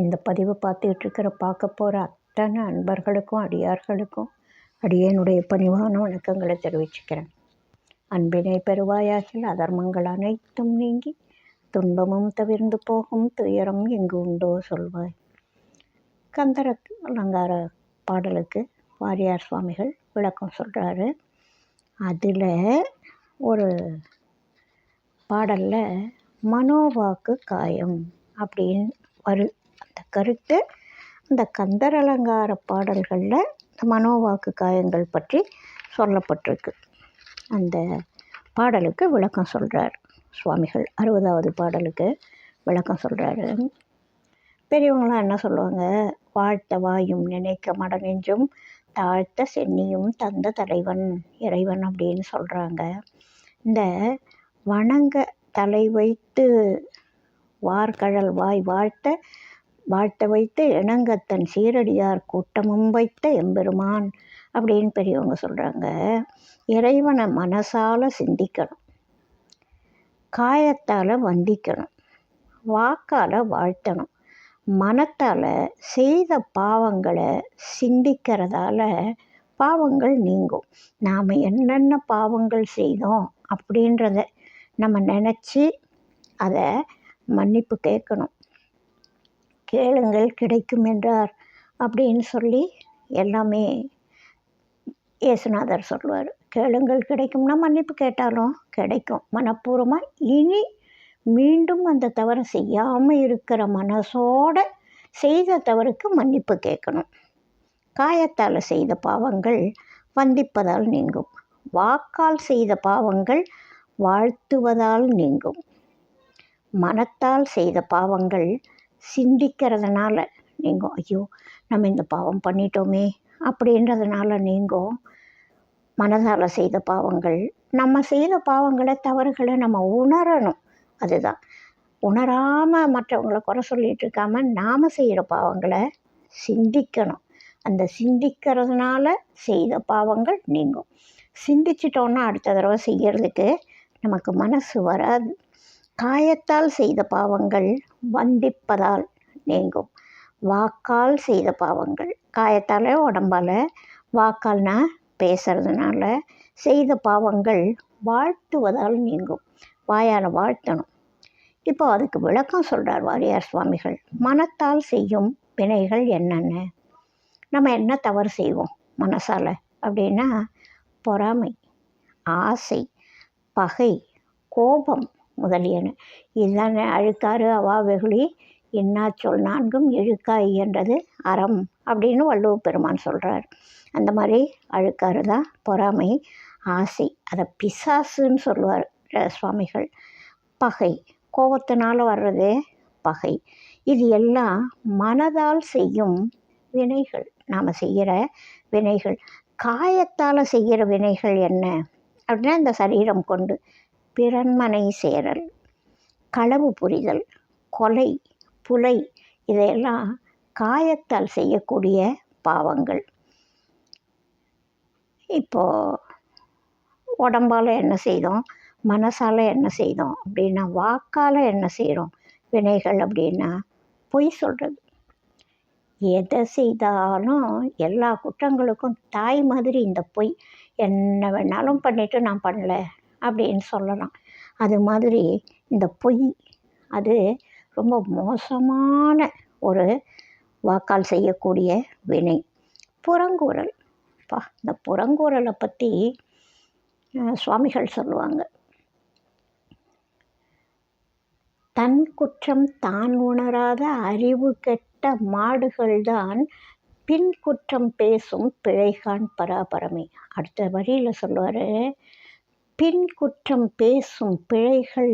இந்த பதிவை பார்த்துக்கிட்டு இருக்கிற பார்க்க போகிற அத்தனை அன்பர்களுக்கும் அடியார்களுக்கும் அடியனுடைய பணிவான வணக்கங்களை தெரிவிச்சுக்கிறேன். அன்பினை பெறுவாயாகில் அதர்மங்கள் அனைத்தும் நீங்கி துன்பமும் தவிர்ந்து போகும் துயரம் எங்கு உண்டோ சொல்வாய். கந்தர அலங்கார பாடலுக்கு வாரியார் சுவாமிகள் விளக்கம் சொல்கிறாரு அதில் ஒரு பாடலில் மனோவாக்கு காயம் அப்படின்னு வரு அந்த கருத்து அந்த கந்தர் அலங்கார பாடல்களில் இந்த மனோவாக்கு காயங்கள் பற்றி சொல்லப்பட்டிருக்கு. அந்த பாடலுக்கு விளக்கம் சொல்கிறார் சுவாமிகள். அறுபதாவது பாடலுக்கு விளக்கம் சொல்கிறாரு பெரியவங்களாம் என்ன சொல்லுவாங்க? வாழ்த்த வாயும் நினைக்க மடநெஞ்சும் தாழ்த்த சென்னியும் தந்த தலைவன் இறைவன் அப்படின்னு சொல்கிறாங்க இந்த வணங்க தலை வைத்து வார்கழல் வாய் வாழ்த்த வாழ்த்த வைத்து இணங்கத்தன் சீரடியார் கூட்டமும் வைத்த எம்பெருமான் அப்படின்னு பெரியவங்க சொல்கிறாங்க இறைவனை மனசால் சிந்திக்கணும். காயத்தால் வந்திக்கணும். வாக்கால் வாழ்த்தணும். மனத்தால் செய்த பாவங்களை சிந்திக்கிறதால பாவங்கள் நீங்கும். நாம் என்னென்ன பாவங்கள் செய்தோம் அப்படின்றத நம்ம நினச்சி அதை மன்னிப்பு கேட்கணும். கேளுங்கள் கிடைக்கும் என்றார். அப்படின்னு சொல்லி எல்லாமே இயேசுநாதர் சொல்லுவார். கேளுங்கள் கிடைக்கும்னா மன்னிப்பு கேட்டாலும் கிடைக்கும். மனப்பூர்வமாக இனி மீண்டும் அந்த தவறை செய்யாமல் இருக்கிற மனசோட செய்த தவறுக்கு மன்னிப்பு கேட்கணும். காயத்தால் செய்த பாவங்கள் வந்திப்பதால் நீங்கும். வாக்கால் செய்த பாவங்கள் வாழ்த்துவதால் நீங்கும். மனத்தால் செய்த பாவங்கள் சிந்திக்கிறதுனால நீங்கள் ஐயோ நம்ம இந்த பாவம் பண்ணிட்டோமே அப்படின்றதுனால நீங்கும் மனதால் செய்த பாவங்கள் நம்ம செய்த பாவங்களை தவறுகளை நம்ம உணரணும். அதுதான். உணராமல் மற்றவங்கள குறை சொல்லிகிட்டு இருக்காமல் நாம் செய்கிற பாவங்களை சிந்திக்கணும். அந்த சிந்திக்கிறதுனால செய்த பாவங்கள் நீங்கும். சிந்திச்சிட்டோன்னா அடுத்த தடவை செய்கிறதுக்கு நமக்கு மனசு வராது. காயத்தால் செய்த பாவங்கள் வந்திப்பதால் நீங்கும். வாக்கால் செய்த பாவங்கள். காயத்தால் உடம்பால் வாக்கால்னா பேசுறதுனால செய்த பாவங்கள் வாழ்த்துவதால் நீங்கும். வாயால் வாழ்த்தணும். இப்போ அதுக்கு விளக்கம் சொல்கிறார் வாரியார் சுவாமிகள். மனத்தால் செய்யும் வினைகள் என்னென்ன? நம்ம என்ன தவறு செய்வோம் மனசால்? அப்படின்னா பொறாமை ஆசை பகை கோபம் முதலியன. இதுதான் அழுக்காறு அவா வெகுளி இன்னா சொல் நான்கும் இழுக்கா இயன்றது அறம் அப்படின்னு வள்ளுவ பெருமான் சொல்கிறார் அந்த மாதிரி அழுக்காறு தான் பொறாமை ஆசை. அதை பிசாசுன்னு சொல்லுவார் சுவாமிகள். பகை கோபத்தினால் வர்றது பகை. இது எல்லாம் மனதால் செய்யும் வினைகள். நாம் செய்கிற வினைகள். காயத்தால் செய்கிற வினைகள் என்ன? அப்படின்னா இந்த சரீரம் கொண்டு பிறன்மனை சேரல் களவு புரிதல் கொலை புலை இதையெல்லாம் காயத்தால் செய்யக்கூடிய பாவங்கள். இப்போது உடம்பால் என்ன செய்தோம்? மனசால் என்ன செய்தோம்? அப்படின்னா வாக்கால் என்ன செய்கிறோம் வினைகள் அப்படின்னா பொய் சொல்கிறது எதை செய்தாலும் எல்லா குற்றங்களுக்கும் தாய் மாதிரி இந்த பொய் என்ன வேணாலும் பண்ணிவிட்டு நான் பண்ணல. அப்படின்னு சொல்லலாம். அது மாதிரி இந்த பொய் அது ரொம்ப மோசமான ஒரு வாக்கால் செய்யக்கூடிய வினை. புறங்கூறல். பா இந்த புறங்கூறலை பற்றி சுவாமிகள் சொல்லுவாங்க. தன் குற்றம் தான் உணராத அறிவு கெட்ட மாடுகள்தான் பின் குற்றம் பேசும் பிழைகான் பராபரமே. அடுத்த வரியில் சொல்லுவார் பின் குற்றம் பேசும் பிழைகள்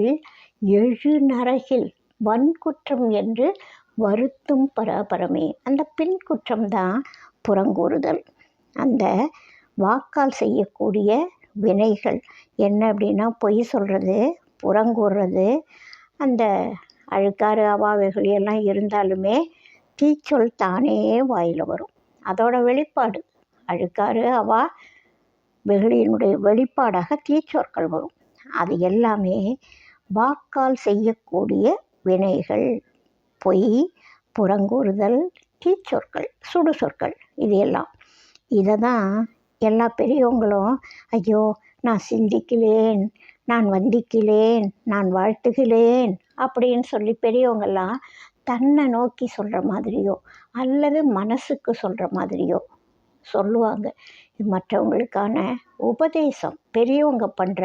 எழு நரகில் வன்குற்றம் என்று வருத்தும் பராபரமே. அந்த பின் குற்றம் தான் புறங்கூறுதல். அந்த வாக்கால் செய்யக்கூடிய வினைகள். என்ன அப்படின்னா பொய் சொல்கிறது புறங்கூறுறது அந்த அழுக்காறு அவாவைகள் எல்லாம் இருந்தாலுமே தீச்சொல் தானே வாயில் வரும். அதோட வெளிப்பாடு அழுக்காறு அவா வெகுளியினுடைய வெளிப்பாடாக தீச்சொற்கள் வரும். அது எல்லாமே வாக்கால் செய்யக்கூடிய வினைகள் பொய் புறங்கூறுதல் தீச்சொற்கள் சுடு சொற்கள் இது எல்லாம் இதை தான் எல்லா பெரியவங்களும் ஐயோ நான் சிந்திக்கிறேன் நான் வந்திக்கிறேன் நான் வாழ்த்துகிறேன் அப்படின்னு சொல்லி பெரியவங்கள்லாம் தன்னை நோக்கி சொல்கிற மாதிரியோ அல்லது மனசுக்கு சொல்கிற மாதிரியோ சொல்லுவாங்க. இது மற்றவங்களுக்கான உபதேசம். பெரியவங்க பண்ணுற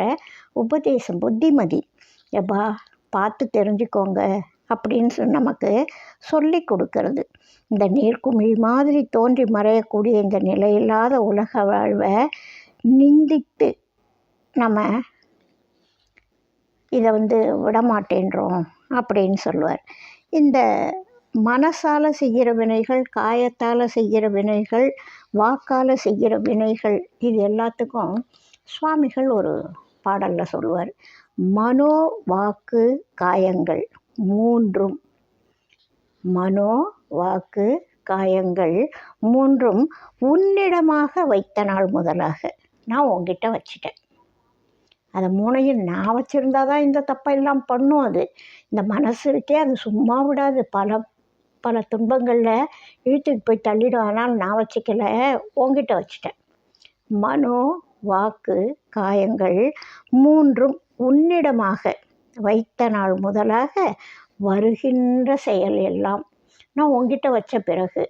உபதேசம் புத்திமதி. எப்பா பார்த்து தெரிஞ்சுக்கோங்க அப்படின்னு சொல்லி நமக்கு சொல்லி கொடுக்கறது. இந்த நீர்க்குமிழி மாதிரி தோன்றி மறையக்கூடிய இந்த நிலையில்லாத உலக வாழ்வை நிந்தித்து நம்ம இதை வந்து விடமாட்டேன்றோம் அப்படின்னு சொல்லுவார். இந்த மனசால் செய்கிற வினைகள் காயத்தால் செய்கிற வினைகள் வாக்கால் செய்கிற வினைகள் இது எல்லாத்துக்கும் சுவாமிகள் ஒரு பாடலில் சொல்லுவார். மனோ வாக்கு காயங்கள் மூன்றும். மனோ வாக்கு காயங்கள் மூன்றும் உன்னிடமாக வைத்த நாள் முதலாக. நான் உங்ககிட்ட வச்சிட்டேன். அதை மூணையும் நான் வச்சுருந்தா தான் இந்த தப்பெல்லாம் பண்ணும் அது. இந்த மனசு இருக்கே அது சும்மா விடாது. பல பல துன்பங்களில் இழுத்துட்டு போய் தள்ளிடும். ஆனால் நான் வச்சுக்கல. உங்ககிட்ட வச்சுட்டேன். மனோ வாக்கு காயங்கள் மூன்றும் உன்னிடமாக வைத்த நாள் முதலாக வருகின்ற செயல் எல்லாம் நான் உங்ககிட்ட வச்ச பிறகு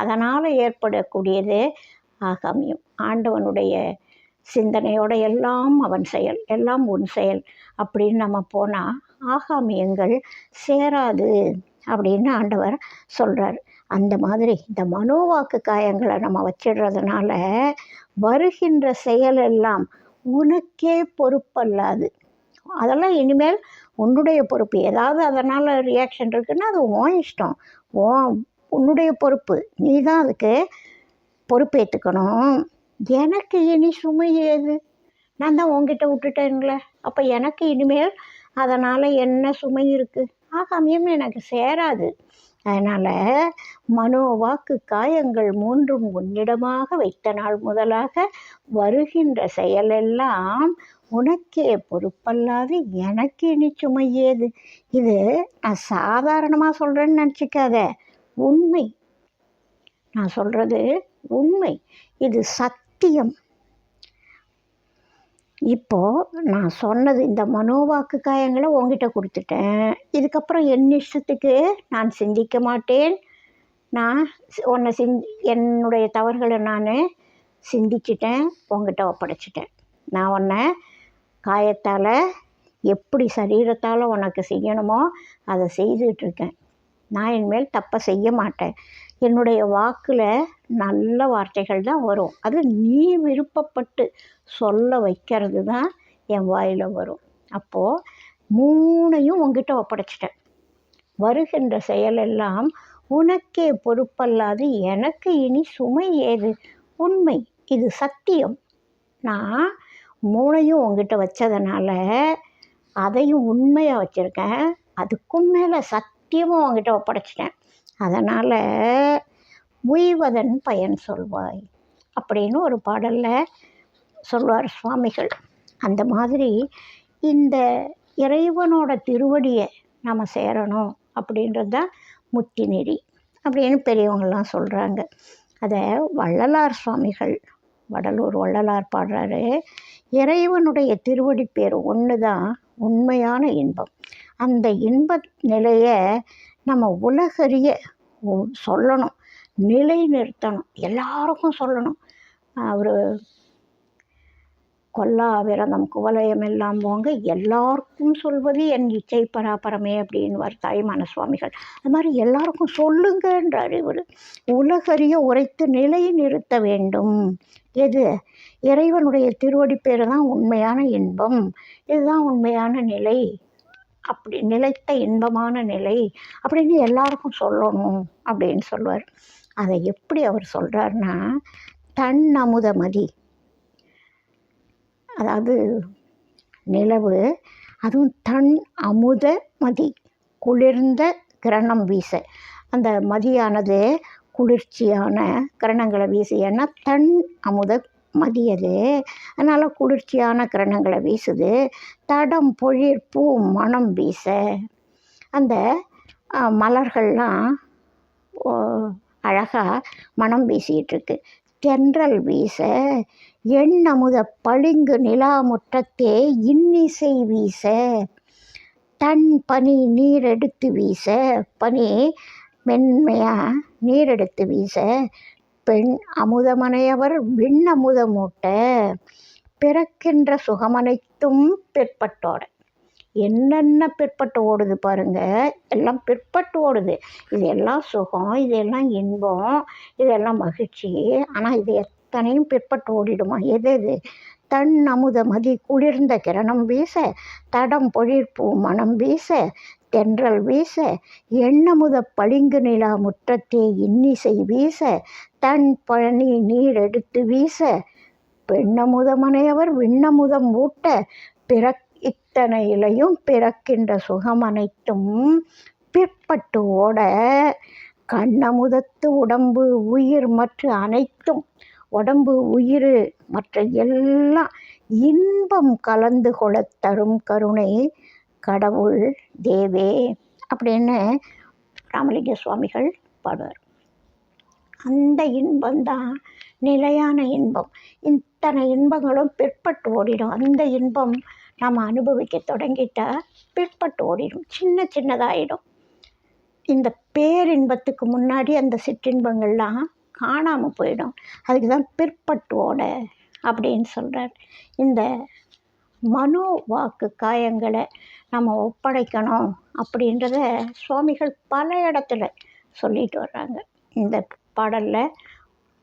அதனால் ஏற்படக்கூடியது ஆகாமியம். ஆண்டவனுடைய சிந்தனையோட எல்லாம் அவன் செயல் எல்லாம் உன் செயல் அப்படின்னு நம்ம போனால் ஆகாமியங்கள் சேராது. அப்படின்னு ஆண்டவர் சொல்கிறார் அந்த மாதிரி இந்த மனோவாக்கு காயங்களை நம்ம வச்சிடுறதுனால வருகின்ற செயல் எல்லாம் உனக்கே பொறுப்பல்லாது. அதெல்லாம் இனிமேல் உன்னுடைய பொறுப்பு. ஏதாவது அதனால் ரியாக்ஷன் இருக்குன்னா அது உன் இஷ்டம். ஓ உன்னுடைய பொறுப்பு. நீ தான் அதுக்கு பொறுப்பேற்றுக்கணும் எனக்கு இனி சுமை ஏது? நான் தான் உங்ககிட்ட விட்டுட்டேன்ல. அப்போ எனக்கு இனிமேல் அதனால் என்ன சுமை இருக்குது ஆகாமியம் எனக்கு சேராது. அதனால் மனோ வாக்கு காயங்கள் மூன்றும் உன்னிடமாக வைத்த நாள் முதலாக வருகின்ற செயலெல்லாம் உனக்கே பொறுப்பல்லாது எனக்கு இனி சுமை ஏது இது நான் சாதாரணமாக சொல்கிறேன்னு நினச்சிக்காத. உண்மை. நான் சொல்கிறது உண்மை. இது சத்தியம். இப்போது நான் சொன்னது இந்த மனோவாக்கு காயங்களை உங்ககிட்ட கொடுத்துட்டேன். இதுக்கப்புறம் என் இஷ்டத்துக்கு நான் சிந்திக்க மாட்டேன். நான் உன்னை சிந் என்னுடைய தவறுகளை நான் சிந்திச்சிட்டேன் உங்ககிட்ட ஒப்படைச்சிட்டேன். நான் உன்னை காயத்தால் எப்படி சரீரத்தால் உனக்கு செய்யணுமோ அதை செய்துட்ருக்கேன் நான் இனிமேல் தப்பை செய்ய மாட்டேன். என்னுடைய வாக்கில் நல்ல வார்த்தைகள் தான் வரும். அது நீ விருப்பப்பட்டு சொல்ல வைக்கிறது தான் என் வாயில் வரும். அப்போது மூணையும் உங்ககிட்ட ஒப்படைச்சிட்டேன். வருகின்ற செயலெல்லாம் உனக்கே பொறுப்பல்லாது எனக்கு இனி சுமை ஏது? உண்மை. இது சத்தியம். நான் மூளையும் உங்ககிட்ட வச்சதுனால அதையும் உண்மையாக வச்சுருக்கேன். அதுக்கும் மேலே சத்தியமும் அவங்ககிட்ட ஒப்படைச்சிட்டேன். அதனால் உய்வதன் பயன் சொல்வாய் அப்படின்னு ஒரு பாடலில் சொல்வார் சுவாமிகள். அந்த மாதிரி இந்த இறைவனோட திருவடியை நம்ம சேரணும் அப்படின்றது தான் முத்தி நெறி அப்படின்னு பெரியவங்கள்லாம் சொல்கிறாங்க அதை வள்ளலார் சுவாமிகள் வடலூர் வள்ளலார் பாடுறாரு. இறைவனுடைய திருவடி பேர் ஒன்று தான் உண்மையான இன்பம். அந்த இன்ப நிலையை நம்ம உலகறிய சொல்லணும். நிலை நிறுத்தணும் எல்லாருக்கும் சொல்லணும். அவர் கொல்லா விரதம் குவலயம் எல்லாம் போங்க. எல்லாருக்கும் சொல்வது என் இச்சை பராபரமே அப்படின்வார் தாய்மான சுவாமிகள் அது மாதிரி எல்லாருக்கும் சொல்லுங்கன்றார் இவர் உலகறிய உரைத்து நிலை நிறுத்த வேண்டும். எது? இறைவனுடைய திருவடி பேர் தான் உண்மையான இன்பம். இதுதான் உண்மையான நிலை. அப்படி நிலைத்த இன்பமான நிலை அப்படின்னு எல்லாருக்கும் சொல்லணும் அப்படின்னு சொல்லுவார். அதை எப்படி அவர் சொல்கிறாருன்னா தன் அமுதமதி அதாவது நிலவு அதுவும் தன் அமுத மதி. குளிர்ந்த கிரணம் வீச. அந்த மதியானது குளிர்ச்சியான கிரணங்களை வீசி ஏன்னா தன் அமுத மதியது அதனால் குளிர்ச்சியான கிரணங்களை வீசுது. தடம் பொழிர் பூ மனம் வீச. அந்த மலர்கள்லாம் அழகாக மனம் வீசிகிட்ருக்கு. தென்றல் வீச. எண்ணமுத பளிங்கு நிலா முற்றத்தே இன்னிசை வீச. தன் பனி நீரெடுத்து வீச. பனி மென்மையாக நீர் எடுத்து வீச. பெண் அமுதமனையவர் விண் அமுதமூட்ட பிறக்கின்ற சுகமனைத்தும் பிற்பட்டோட. என்னென்ன பிற்பட்டு ஓடுது பாருங்க. எல்லாம் பிற்பட்டு ஓடுது. இது எல்லாம் சுகம் இது எல்லாம் இன்பம் இதெல்லாம் மகிழ்ச்சி. ஆனால் இது எத்தனையும் பிற்பட்டு ஓடிடுமா? எது எது? தன் அமுத மதி குளிர்ந்த கிரணம் வீச தடம் பொழிற்பூ மனம் வீச தென்றல் வீச எண்ணமுத பளிங்கு நிலா முற்றத்தே இன்னிசை வீச தன் பழனி நீர் எடுத்து வீச பெண்ணமுதமனையவர் விண்ணமுதம் ஊட்ட பிறக் இத்தனை இலையும் பிறக்கின்ற சுகம் அனைத்தும் பிற்பட்டு ஓட கண்ணமுதத்து உடம்பு உயிர் மற்ற அனைத்தும் உடம்பு உயிர் மற்ற எல்லாம் இன்பம் கலந்து கொள்ள தரும் கருணை கடவுள் தேவே அப்படின்னு ராமலிங்க சுவாமிகள் பாடுவார். அந்த இன்பம்தான் நிலையான இன்பம். இத்தனை இன்பங்களும் பிற்பட்டு ஓடிடும். அந்த இன்பம் நாம் அனுபவிக்க தொடங்கிட்டா பிற்பட்டு ஓடிடும். சின்ன சின்னதாகிடும் இந்த பேரின்பத்துக்கு முன்னாடி அந்த சிற்றின்பங்கள்லாம் காணாமல் போயிடும். அதுக்கு தான் பிற்பட்டு ஓட அப்படின்னு சொல்கிறார் இந்த மனோ வாக்கு காயங்களை நம்ம ஒப்படைக்கணும் அப்படின்றத சுவாமிகள் பல இடத்துல சொல்லிட்டு வர்றாங்க. இந்த பாடலில்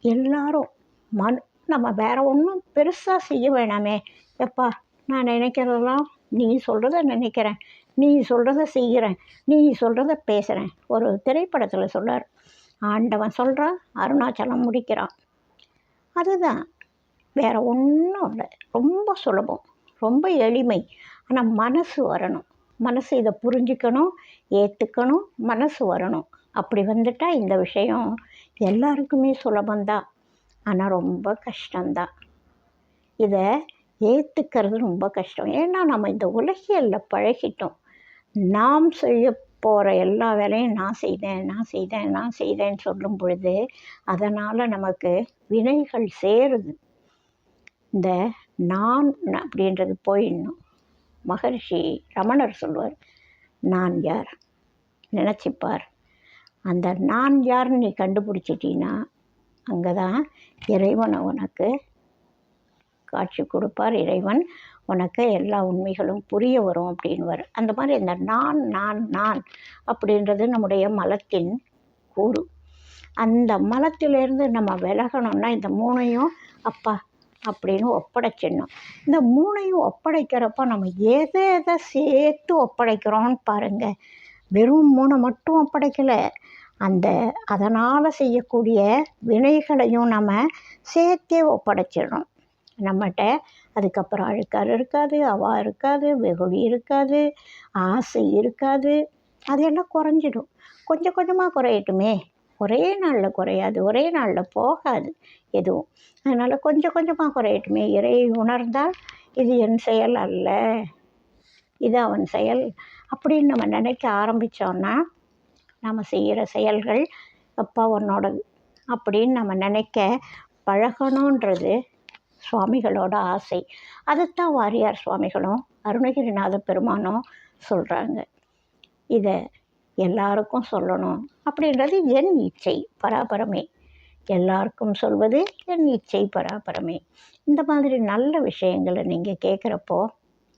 எல்லாரும் மனு நம்ம வேற ஒன்றும் பெருசாக செய்ய வேணாமே. எப்பா நான் நினைக்கிறதெல்லாம் நீ சொல்கிறத நினைக்கிறேன் நீ சொல்கிறத செய்கிறேன் நீ சொல்கிறத பேசுகிறேன் ஒரு திரைப்படத்தில் சொல்கிறார் ஆண்டவன் சொல்கிறான் அருணாச்சலம் முடிக்கிறான். அதுதான். வேறு ஒன்றும் இல்லை. ரொம்ப சுலபம். ரொம்ப எளிமை. ஆனால் மனசு வரணும். மனசு இதை புரிஞ்சுக்கணும் ஏற்றுக்கணும் மனசு வரணும். அப்படி வந்துட்டால் இந்த விஷயம் எல்லாருக்குமே சுலபந்தான் ஆனால் ரொம்ப கஷ்டந்தான் இதை ஏற்றுக்கிறது ரொம்ப கஷ்டம். ஏன்னா நம்ம இந்த உலகியலில் பழகிட்டோம். நாம் செய்ய போகிற எல்லா வேலையும் நான் செய்தேன் நான் செய்தேன் நான் செய்தேன்னு சொல்லும் பொழுது அதனால் நமக்கு வினைகள் சேருது. இந்த நான் அப்படின்றது போயிடணும். மகர்ஷி ரமணர் சொல்லுவார் நான் யார்? நினச்சிப்பார். அந்த நான் யார்னு நீ கண்டுபிடிச்சிட்டின்னா அங்கே தான் இறைவனை உனக்கு காட்சி கொடுப்பார். இறைவன் உனக்கு எல்லா உண்மைகளும் புரிய வரும் அப்படின்வார். அந்த மாதிரி இந்த நான் நான் நான் அப்படின்றது நம்முடைய மலத்தின் கூறு. அந்த மலத்திலேருந்து நம்ம விலகணும்னா இந்த மூணையும் அப்பா அப்படின்னு ஒப்படைச்சிடணும் இந்த மூணையும் ஒப்படைக்கிறப்ப நம்ம எதை எதை சேர்த்து ஒப்படைக்கிறோன்னு பாருங்கள் வெறும் மூணை மட்டும் ஒப்படைக்கலை. அந்த அதனால் செய்யக்கூடிய வினைகளையும் நம்ம சேர்த்தே ஒப்படைச்சிடணும். நம்மகிட்ட அதுக்கப்புறம் அழுக்காறு இருக்காது அவா இருக்காது வெகுளி இருக்காது ஆசை இருக்காது. அதெல்லாம் குறைஞ்சிடும். கொஞ்சம் கொஞ்சமாக குறையட்டுமே. ஒரே நாளில் குறையாது ஒரே நாளில் போகாது எதுவும். அதனால் கொஞ்சம் கொஞ்சமாக குறையட்டுமே. இறை உணர்ந்தால் இது என் செயல் அல்ல இது அவன் செயல். அப்படின்னு நம்ம நினைக்க ஆரம்பித்தோன்னா நம்ம செய்கிற செயல்கள் அப்பா உன்னோடது அப்படின்னு நம்ம நினைக்க பழகணுன்றது சுவாமிகளோட ஆசை. அதைத்தான் வாரியார் சுவாமிகளும் அருணகிரிநாத பெருமானும் சொல்கிறாங்க இதை எல்லாருக்கும் சொல்லணும். அப்படின்றது என் இச்சை பராபரமே. எல்லாருக்கும் சொல்வது என் இச்சை பராபரமே. இந்த மாதிரி நல்ல விஷயங்களை நீங்கள் கேட்குறப்போ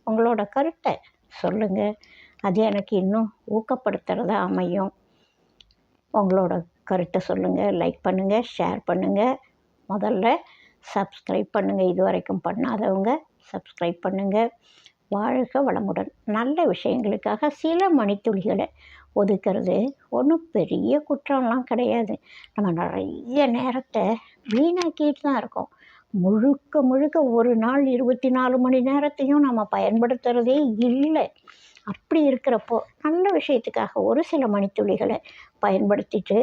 உங்களோட கருத்தை சொல்லுங்கள் அது எனக்கு இன்னும் ஊக்கப்படுத்துகிறதா அமையும். உங்களோட கருத்தை சொல்லுங்கள் லைக் பண்ணுங்கள் ஷேர் பண்ணுங்கள் முதல்ல சப்ஸ்கிரைப் பண்ணுங்கள் இது வரைக்கும் பண்ணாதவங்க சப்ஸ்கிரைப் பண்ணுங்கள் வாழ்க வளமுடன். நல்ல விஷயங்களுக்காக சில மணித்துளிகளை ஒதுக்கிறது ஒன்றும் பெரிய குற்றம்லாம் கிடையாது. நம்ம நிறைய நேரத்தை வீணாக்கிட்டு தான் இருக்கோம். முழுக்க முழுக்க ஒரு நாள் இருபத்தி நாலு மணி நேரத்தையும் நம்ம பயன்படுத்துகிறதே இல்லை. அப்படி இருக்கிறப்போ நல்ல விஷயத்துக்காக ஒரு சில மணித்துளிகளை பயன்படுத்திட்டு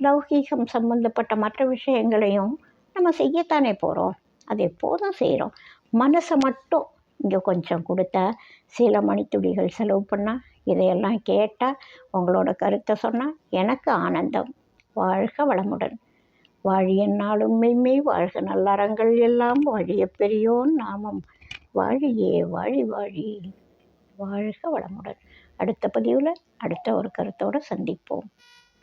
லௌகீகம் சம்மந்தப்பட்ட மற்ற விஷயங்களையும் நம்ம செய்யத்தானே போகிறோம் அது எப்போதும் செய்கிறோம் மனசை மட்டும் இங்கே கொஞ்சம் கொடுத்தா சில மணித்துளிகள் செலவு பண்ணால் இதையெல்லாம் கேட்டால் உங்களோட கருத்தை சொன்னால் எனக்கு ஆனந்தம். வாழ்க வளமுடன். வாழிய நாளும் மெய்மை வாழ்க நல்லறங்கள் எல்லாம். வாழிய பெரியோன் நாமம். வாழியே வாழி வாழி. வாழ்க வளமுடன். அடுத்த பதிவில் அடுத்த ஒரு கருத்தோடு சந்திப்போம்.